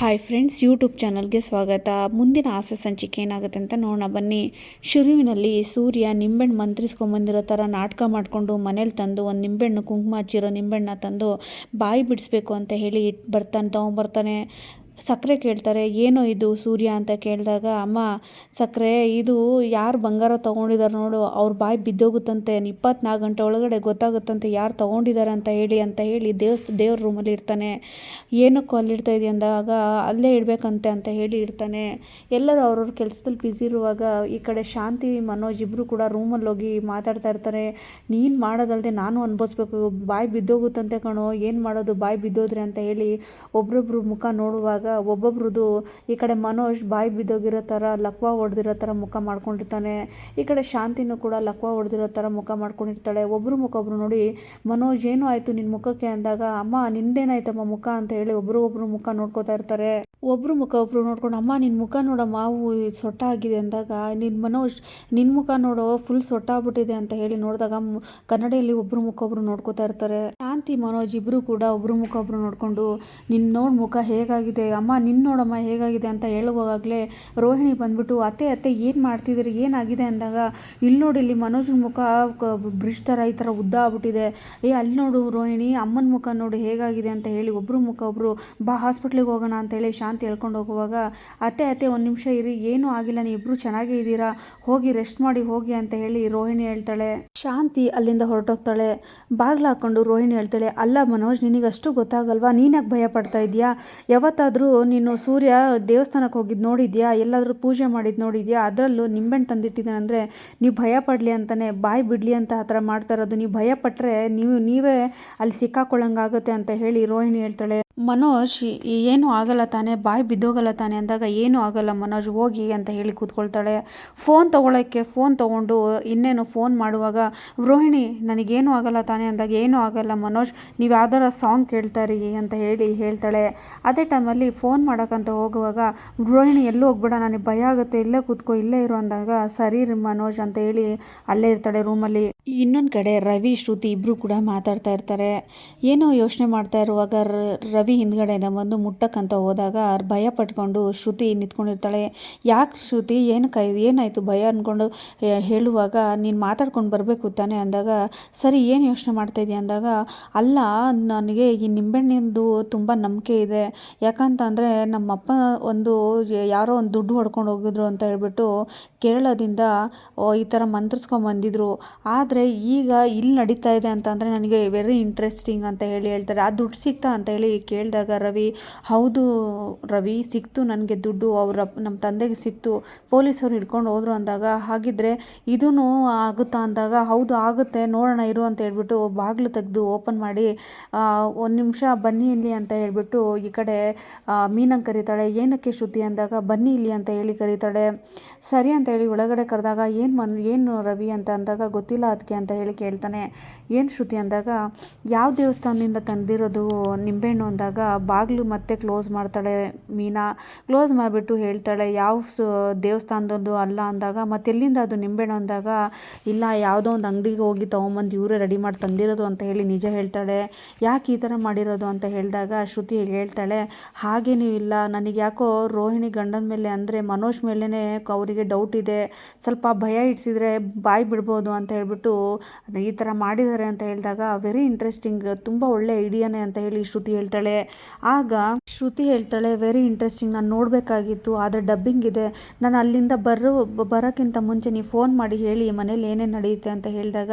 Hi friends YouTube ಚಾನಲ್ಗೆ ಸ್ವಾಗತ. ಮುಂದಿನ ಆಸೆ ಸಂಚಿಕೆ ಏನಾಗುತ್ತೆ ಅಂತ ನೋಡೋಣ. ಬನ್ನಿ. ಶುರುವಿನಲ್ಲಿ ಸೂರ್ಯ ನಿಂಬೆಹಣ್ಣು ಮಂತ್ರಿಸ್ಕೊಂಬಂದಿರೋ ಥರ ನಾಟಕ ಮಾಡಿಕೊಂಡು ಮನೇಲಿ ತಂದು ಒಂದು ನಿಂಬೆಹಣ್ಣು ಕುಂಕುಮ ಹಚ್ಚಿರೋ ನಿಂಬೆಹಣ್ಣ ತಂದು ಬಾಯಿ ಬಿಡಿಸ್ಬೇಕು ಅಂತ ಹೇಳಿ ಇಟ್ ಬರ್ತಾನೆ, ತೊಗೊಂಬರ್ತಾನೆ. ಸಕ್ಕರೆ ಕೇಳ್ತಾರೆ, ಏನು ಇದು ಸೂರ್ಯ ಅಂತ ಕೇಳಿದಾಗ, ಅಮ್ಮ, ಸಕ್ಕರೆ, ಇದು ಯಾರು ಬಂಗಾರ ತೊಗೊಂಡಿದ್ದಾರೆ ನೋಡು, ಅವ್ರ ಬಾಯಿ ಬಿದ್ದೋಗುತ್ತಂತೆ, ಇಪ್ಪತ್ನಾಲ್ಕು ಗಂಟೆ ಒಳಗಡೆ ಗೊತ್ತಾಗುತ್ತಂತೆ ಯಾರು ತೊಗೊಂಡಿದ್ದಾರೆ ಅಂತ ಹೇಳಿ ಅಂತ ಹೇಳಿ ದೇವಸ್ಥ, ದೇವ್ರ ರೂಮಲ್ಲಿ ಇರ್ತಾನೆ. ಏನಕ್ಕೂ ಅಲ್ಲಿಡ್ತಾ ಇದೆಯಾ? ಅಂದಾಗ, ಅಲ್ಲೇ ಇಡಬೇಕಂತೆ, ಅಂತ ಹೇಳಿ ಇರ್ತಾನೆ. ಎಲ್ಲರೂ ಅವ್ರವ್ರ ಕೆಲಸದಲ್ಲಿ ಬ್ಯುಸಿ ಇರುವಾಗ, ಈ ಕಡೆ ಶಾಂತಿ, ಮನೋಜ್ ಇಬ್ಬರು ಕೂಡ ರೂಮಲ್ಲಿ ಹೋಗಿ ಮಾತಾಡ್ತಾ ಇರ್ತಾರೆ. ನೀನು ಮಾಡೋದಲ್ಲದೆ ನಾನು ಅನ್ಭವಿಸ್ಬೇಕು, ಬಾಯಿ ಬಿದ್ದೋಗುತ್ತಂತೆ ಕಣೋ, ಏನು ಮಾಡೋದು, ಬಾಯಿ ಬಿದ್ದೋದ್ರೆ, ಅಂತ ಹೇಳಿ ಒಬ್ರೊಬ್ರು ಮುಖ ನೋಡುವಾಗ ಒಬ್ಬೊಬ್ರದ್ದು ಈ ಕಡೆ ಮನೋಜ್ ಬಾಯಿ ಬಿದ್ದೋಗಿರೋ ಥರ, ಲಕ್ವ ಹೊಡೆದಿರೋ ಥರ ಮುಖ ಮಾಡ್ಕೊಂಡಿರ್ತಾನೆ. ಈ ಕಡೆ ಶಾಂತಿನೂ ಕೂಡ ಲಕ್ವ ಹೊಡೆದಿರೋ ಥರ ಮುಖ ಮಾಡ್ಕೊಂಡಿರ್ತಾಳೆ. ಒಬ್ಬರು ಮುಖ ಒಬ್ಬರು ನೋಡಿ, ಮನೋಜ್, ಏನು ಆಯಿತು ನಿನ್ನ ಮುಖಕ್ಕೆ? ಅಂದಾಗ, ಅಮ್ಮ, ನಿಂದೇನಾಯ್ತಮ್ಮ ಮುಖ? ಅಂತ ಹೇಳಿ ಒಬ್ಬರು ಒಬ್ಬರು ಮುಖ ನೋಡ್ಕೋತಾ ಇರ್ತಾರೆ. ಒಬ್ರು ಮುಖ ಒಬ್ರು ನೋಡ್ಕೊಂಡು, ಅಮ್ಮ ನಿನ್ನ ಮುಖ ನೋಡಮ್ಮ ಅವು ಸೊಟ್ಟ ಆಗಿದೆ ಅಂದಾಗ ನಿನ್ನ ಮನೋಜ್ ನಿನ್ನ ಮುಖ ನೋಡೋ ಫುಲ್ ಸೊಟ್ಟ ಆಗ್ಬಿಟ್ಟಿದೆ ಅಂತ ಹೇಳಿ ನೋಡಿದಾಗ ಕನ್ನಡಿಯಲ್ಲಿ ಒಬ್ರು ಮುಖ ಒಬ್ರು ನೋಡ್ಕೋತಾ ಇರ್ತಾರೆ. ಶಾಂತಿ, ಮನೋಜ್ ಇಬ್ಬರು ಕೂಡ ಒಬ್ರು ಮುಖ ಒಬ್ರು ನೋಡಿಕೊಂಡು ನಿನ್ನ ನೋಡ್ ಮುಖ ಹೇಗಾಗಿದೆ? ಅಮ್ಮ ನಿನ್ನ ನೋಡಮ್ಮ ಹೇಗಾಗಿದೆ? ಅಂತ ಹೇಳುವಾಗಲೇ ರೋಹಿಣಿ ಬಂದ್ಬಿಟ್ಟು, ಅತ್ತೆ ಅತ್ತೆ, ಏನು ಮಾಡ್ತಿದ್ದೀರಿ? ಏನಾಗಿದೆ? ಅಂದಾಗ ಇಲ್ಲಿ ನೋಡಿ, ಇಲ್ಲಿ ಮನೋಜನ ಮುಖ ಬ್ರಿಡ್ಜ್ ಥರ ಈ ಥರ ಉದ್ದ ಆಗ್ಬಿಟ್ಟಿದೆ. ಏ ಅಲ್ಲಿ ನೋಡು ರೋಹಿಣಿ, ಅಮ್ಮನ ಮುಖ ನೋಡು ಹೇಗಾಗಿದೆ? ಅಂತ ಹೇಳಿ ಒಬ್ಬರು ಮುಖ ಒಬ್ರು, ಬಾ, ಹಾಸ್ಪಿಟ್ಲಿಗೆ ಹೋಗೋಣ ಅಂತ ಹೇಳಿ ಶಾಂತಿ ಹೇಳ್ಕೊಂಡು ಹೋಗುವಾಗ, ಅತ್ತೆ ಅತ್ತೆ, ಒಂದು ನಿಮಿಷ ಇರಿ, ಏನೂ ಆಗಿಲ್ಲ, ನೀವು ಇಬ್ರು ಚೆನ್ನಾಗೇ ಇದ್ದೀರಾ, ಹೋಗಿ ರೆಸ್ಟ್ ಮಾಡಿ, ಹೋಗಿ ಅಂತ ಹೇಳಿ ರೋಹಿಣಿ ಹೇಳ್ತಾಳೆ. ಶಾಂತಿ ಅಲ್ಲಿಂದ ಹೊರಟೋಗ್ತಾಳೆ. ಬಾಗ್ಲ ಹಾಕೊಂಡು ರೋಹಿಣಿ ಹೇಳ್ತಾಳೆ, ಅಲ್ಲ ಮನೋಜ್, ನಿನಗಷ್ಟು ಗೊತ್ತಾಗಲ್ವಾ? ನೀನ್ಯಾಕೆ ಭಯ ಪಡ್ತಾ ಇದೆಯಾ ಯಾವತ್ತಾದರೂ ನೀನು ಸೂರ್ಯ ದೇವಸ್ಥಾನಕ್ಕೆ ಹೋಗಿದ್ದು ನೋಡಿದ್ಯಾ? ಎಲ್ಲಾದರೂ ಪೂಜೆ ಮಾಡಿದ್ದು ನೋಡಿದ್ಯಾ? ಅದರಲ್ಲೂ ನಿಂಬೆಣ್ಣು ತಂದಿಟ್ಟಿದ್ದಾನಂದರೆ ನೀವು ಭಯ ಪಡಲಿ ಅಂತಾನೆ, ಬಾಯಿ ಬಿಡಲಿ ಅಂತ ಆ ಥರ ಮಾಡ್ತಾ ಇರೋದು. ನೀವು ಭಯ ಪಟ್ಟರೆ ನೀವು, ನೀವೇ ಅಲ್ಲಿ ಸಿಕ್ಕಾಕೊಳ್ಳಂಗಾಗುತ್ತೆ ಅಂತ ಹೇಳಿ ರೋಹಿಣಿ ಹೇಳ್ತಾಳೆ. ಮನೋಜ್ ಏನು ಆಗಲ್ಲ ತಾನೆ, ಬಾಯಿ ಬಿದ್ದೋಗಲ್ಲ ತಾನೆ ಅಂದಾಗ ಏನೂ ಆಗಲ್ಲ ಮನೋಜ್, ಹೋಗಿ ಅಂತ ಹೇಳಿ ಕೂತ್ಕೊಳ್ತಾಳೆ. ಫೋನ್ ತೊಗೊಳಕ್ಕೆ ಫೋನ್ ತೊಗೊಂಡು ಇನ್ನೇನು ಫೋನ್ ಮಾಡುವಾಗ, ರೋಹಿಣಿ, ನನಗೇನು ಆಗಲ್ಲ ತಾನೆ ಅಂದಾಗ ಏನೂ ಆಗಲ್ಲ ಮನೋಜ್, ನೀವು ಯಾವ್ದಾರ ಸಾಂಗ್ ಕೇಳ್ತಾ ಇರಿ ಅಂತ ಹೇಳಿ ಹೇಳ್ತಾಳೆ. ಅದೇ ಟೈಮಲ್ಲಿ ಫೋನ್ ಮಾಡೋಕ್ಕಂತ ಹೋಗುವಾಗ, ರೋಹಿಣಿ, ಎಲ್ಲೂ ಹೋಗ್ಬೇಡ, ನನಗೆ ಭಯ ಆಗುತ್ತೆ, ಇಲ್ಲೇ ಕೂತ್ಕೋ, ಇಲ್ಲೇ ಇರು ಅಂದಾಗ, ಸರಿ ಮನೋಜ್ ಅಂತ ಹೇಳಿ ಅಲ್ಲೇ ಇರ್ತಾಳೆ ರೂಮಲ್ಲಿ. ಇನ್ನೊಂದು ಕಡೆ ರವಿ, ಶ್ರುತಿ ಇಬ್ಬರು ಕೂಡ ಮಾತಾಡ್ತಾ ಇರ್ತಾರೆ. ಏನೋ ಯೋಚನೆ ಮಾಡ್ತಾ ಇರುವಾಗ ರವಿ ಹಿಂದ್ಗಡೆಯಿಂದ ಬಂದು ಮುಟ್ಟಕ್ಕಂತ ಹೋದಾಗ ಭಯ ಪಟ್ಕೊಂಡು ಶ್ರುತಿ ನಿಂತ್ಕೊಂಡಿರ್ತಾಳೆ. ಯಾಕೆ ಶ್ರುತಿ? ಏನು ಕೈ, ಏನಾಯಿತು? ಭಯ ಅಂದ್ಕೊಂಡು ಹೇಳುವಾಗ ನೀನು ಮಾತಾಡ್ಕೊಂಡು ಬರಬೇಕು ತಾನೆ ಅಂದಾಗ, ಸರಿ, ಏನು ಯೋಚನೆ ಮಾಡ್ತಾ ಇದೀಯ ಅಂದಾಗ, ಅಲ್ಲ, ನನಗೆ ಈ ನಿಂಬೆಹಣ್ಣಿಂದು ತುಂಬ ನಂಬಿಕೆ ಇದೆ. ಯಾಕಂತಂದರೆ ನಮ್ಮಪ್ಪ ಒಂದು ಯಾರೋ ಒಂದು ದುಡ್ಡು ಹೊಡ್ಕೊಂಡು ಹೋಗಿದ್ರು ಅಂತ ಹೇಳ್ಬಿಟ್ಟು ಕೇರಳದಿಂದ ಈ ಥರ ಮಂತ್ರಿಸ್ಕೊಂಬಂದಿದ್ರು ಆದರೆ ಈಗ ಇಲ್ಲಿ ನಡೀತಾ ಇದೆ ಅಂತಂದರೆ ನನಗೆ ವೆರಿ ಇಂಟ್ರೆಸ್ಟಿಂಗ್ ಅಂತ ಹೇಳಿ ಹೇಳ್ತಾರೆ. ಆ ದುಡ್ಡು ಸಿಗ್ತಾ ಅಂತ ಹೇಳಿ ಕೇಳಿದಾಗ, ರವಿ, ಹೌದು ರವಿ, ಸಿಕ್ತು ನನಗೆ ದುಡ್ಡು, ಅವರ ನಮ್ಮ ತಂದೆಗೆ ಸಿಕ್ತು, ಪೊಲೀಸವ್ರು ಹಿಡ್ಕೊಂಡು ಹೋದ್ರು ಅಂದಾಗ, ಹಾಗಿದ್ರೆ ಇದೂ ಆಗುತ್ತಾ ಅಂದಾಗ, ಹೌದು ಆಗುತ್ತೆ, ನೋಡೋಣ, ಇರು ಅಂತ ಹೇಳ್ಬಿಟ್ಟು ಬಾಗಿಲು ತೆಗೆದು ಓಪನ್ ಮಾಡಿ ಒಂದು ನಿಮಿಷ ಬನ್ನಿ ಇಲ್ಲಿ ಅಂತ ಹೇಳ್ಬಿಟ್ಟು ಈ ಕಡೆ ಮೀನಂಗೆ ಕರೀತಾಳೆ, ಏನಕ್ಕೆ ಶ್ರುತಿ? ಅಂದಾಗ, ಬನ್ನಿ ಇಲ್ಲಿ ಅಂತ ಹೇಳಿ, ಕರೀತಾಳೆ. ಸರಿ, ಅಂತ ಹೇಳಿ ಒಳಗಡೆ ಕರೆದಾಗ, ಏನು ಮನ್, ಏನು ರವಿ ಅಂತ ಅಂದಾಗ, ಗೊತ್ತಿಲ್ಲ ಅದಕ್ಕೆ ಅಂತ ಹೇಳಿ ಕೇಳ್ತಾನೆ. ಏನು ಶ್ರುತಿ? ಅಂದಾಗ, ಯಾವ ದೇವಸ್ಥಾನದಿಂದ ತಂದಿರೋದು ನಿಂಬೆಹಣ್ಣು ಅಂದಾಗ ಬಾಗಿಲು ಮತ್ತೆ ಕ್ಲೋಸ್ ಮಾಡ್ತಾಳೆ ಮೀನಾ. ಕ್ಲೋಸ್ ಮಾಡಿಬಿಟ್ಟು ಹೇಳ್ತಾಳೆ, ಯಾವ ದೇವಸ್ಥಾನದೊಂದು ಅಲ್ಲ ಅಂದಾಗ, ಮತ್ತೆಲ್ಲಿಂದ ಅದು ನಿಂಬೆಹಣ್ಣು ಅಂದಾಗ, ಇಲ್ಲ, ಯಾವುದೋ ಒಂದು ಅಂಗಡಿಗೆ ಹೋಗಿ ತೊಗೊಂಬಂದು ಇವರೇ ರೆಡಿ ಮಾಡಿ ತಂದಿರೋದು ಅಂತ ಹೇಳಿ ನಿಜ ಹೇಳ್ತಾಳೆ. ಯಾಕೆ ಈ ಥರ ಮಾಡಿರೋದು ಅಂತ ಹೇಳಿದಾಗ ಶ್ರುತಿ ಹೇಳ್ತಾಳೆ, ಹಾಗೇನೂ ಇಲ್ಲ, ನನಗೆ ಯಾಕೋ ರೋಹಿಣಿ ಗಂಡನ ಮೇಲೆ ಅಂದರೆ ಮನೋಜ್ ಮೇಲೇ ಅವರಿಗೆ ಡೌಟ್ ಇದೆ. ಸ್ವಲ್ಪ ಭಯ ಇಡ್ಸಿದ್ರೆ ಬಾಯಿ ಬಿಡ್ಬೋದು ಅಂತ ಹೇಳಿಬಿಟ್ಟು ಈ ಥರ ಮಾಡಿದ್ದಾರೆ ಅಂತ ಹೇಳಿದಾಗ ವೆರಿ ಇಂಟ್ರೆಸ್ಟಿಂಗ್ ತುಂಬ ಒಳ್ಳೆ ಐಡಿಯಾನೇ ಅಂತ ಹೇಳಿ ಶ್ರುತಿ ಹೇಳ್ತಾಳೆ. ಆಗ ಶ್ರುತಿ ಹೇಳ್ತಾಳೆ ವೆರಿ ಇಂಟ್ರೆಸ್ಟಿಂಗ್ ನಾನು ನೋಡಬೇಕಾಗಿತ್ತು. ಆದರೆ ಡಬ್ಬಿಂಗ್ ಇದೆ. ನಾನು ಅಲ್ಲಿಂದ ಬರೋ, ಬರೋಕ್ಕಿಂತ ಮುಂಚೆ ನೀವು ಫೋನ್ ಮಾಡಿ ಹೇಳಿ ಮನೇಲಿ ಏನೇನು ನಡೆಯುತ್ತೆ ಅಂತ ಹೇಳಿದಾಗ,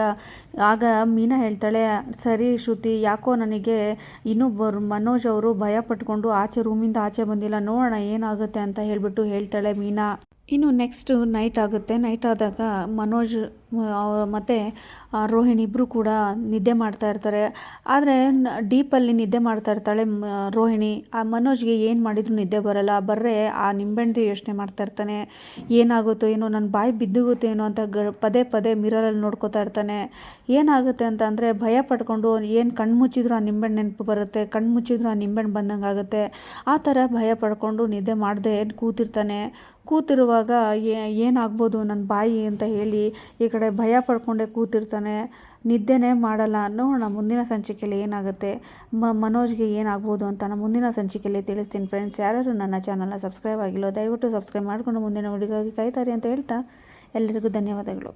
ಆಗ ಮೀನಾ ಹೇಳ್ತಾಳೆ, ಸರಿ ಶ್ರುತಿ, ಯಾಕೋ ನನಗೆ ಇನ್ನೂ ಮನೋಜ್ ಅವರು ಭಯ ಪಟ್ಕೊಂಡು ಆಚೆ ರೂಮಿಂದ ಆಚೆ ಬಂದಿಲ್ಲ. ನೋಡೋಣ ಏನಾಗುತ್ತೆ ಅಂತ ಹೇಳ್ಬಿಟ್ಟು ಹೇಳ್ತಾಳೆ ಮೀನಾ. ಇನ್ನು ನೆಕ್ಸ್ಟ್ ನೈಟ್ ಆಗುತ್ತೆ. ನೈಟ್ ಆದಾಗ ಮನೋಜ್ ಮತ್ತು ರೋಹಿಣಿ ಇಬ್ಬರು ಕೂಡ ನಿದ್ದೆ ಮಾಡ್ತಾ ಇರ್ತಾರೆ. ಆದರೆ ಡೀಪಲ್ಲಿ ನಿದ್ದೆ ಮಾಡ್ತಾ ಇರ್ತಾಳೆ ರೋಹಿಣಿ. ಆ ಮನೋಜ್ಗೆ ಏನು ಮಾಡಿದ್ರು ನಿದ್ದೆ ಬರಲ್ಲ. ಬರ್ರೆ, ಆ ನಿಂಬೆಹಣ್ಣು ಯೋಚನೆ ಮಾಡ್ತಾ ಇರ್ತಾನೆ. ಏನಾಗುತ್ತೋ ಏನೋ ನನ್ನ ಬಾಯಿ ಬಿದ್ದುಗುತ್ತೋ ಏನೋ ಅಂತ ಗ, ಪದೇ ಪದೇ ಮಿರರಲ್ಲಿ ನೋಡ್ಕೋತಾ ಇರ್ತಾನೆ. ಏನಾಗುತ್ತೆ ಅಂತ ಅಂದರೆ, ಭಯ ಪಡ್ಕೊಂಡು ಏನು ಕಣ್ಣು ಮುಚ್ಚಿದ್ರು ಆ ನಿಂಬೆಹಣ್ಣು ನೆನಪು ಬರುತ್ತೆ. ಕಣ್ಣು ಮುಚ್ಚಿದ್ರು ಆ ನಿಂಬೆಹಣ್ಣು ಬಂದಂಗೆ ಆಗುತ್ತೆ ಆ ಥರ ಭಯ ಪಡ್ಕೊಂಡು ನಿದ್ದೆ ಮಾಡದೆ ಕೂತಿರ್ತಾನೆ. ಕೂತಿರುವಾಗ ಏನಾಗ್ಬೋದು ನನ್ನ ಬಾಯಿ ಅಂತ ಹೇಳಿ, ಈ ಕಡೆ ಭಯ ಪಡ್ಕೊಂಡೇ ಕೂತಿರ್ತಾನೆ, ನಿದ್ದೆನೇ ಮಾಡಲ್ಲ. ನೋಡೋಣ, ಮುಂದಿನ ಸಂಚಿಕೆಯಲ್ಲಿ ಏನಾಗುತ್ತೆ? ಮ, ಮನೋಜ್ಗೆ ಏನಾಗ್ಬೋದು ಅಂತ ನಾನು ಮುಂದಿನ ಸಂಚಿಕೆಯಲ್ಲಿ ತಿಳಿಸ್ತೀನಿ ಫ್ರೆಂಡ್ಸ್ ಯಾರ್ಯಾರು ನನ್ನ ಚಾನಲ್ನ ಸಬ್ಸ್ಕ್ರೈಬ್ ಆಗಿಲ್ಲ ದಯವಿಟ್ಟು ಸಬ್ಸ್ಕ್ರೈಬ್ ಮಾಡಿಕೊಂಡು ಮುಂದಿನ ವಿಡಿಯೋಗಾಗಿ ಕಾಯ್ತಾರೆ ಅಂತ ಹೇಳ್ತಾ ಎಲ್ಲರಿಗೂ ಧನ್ಯವಾದಗಳು.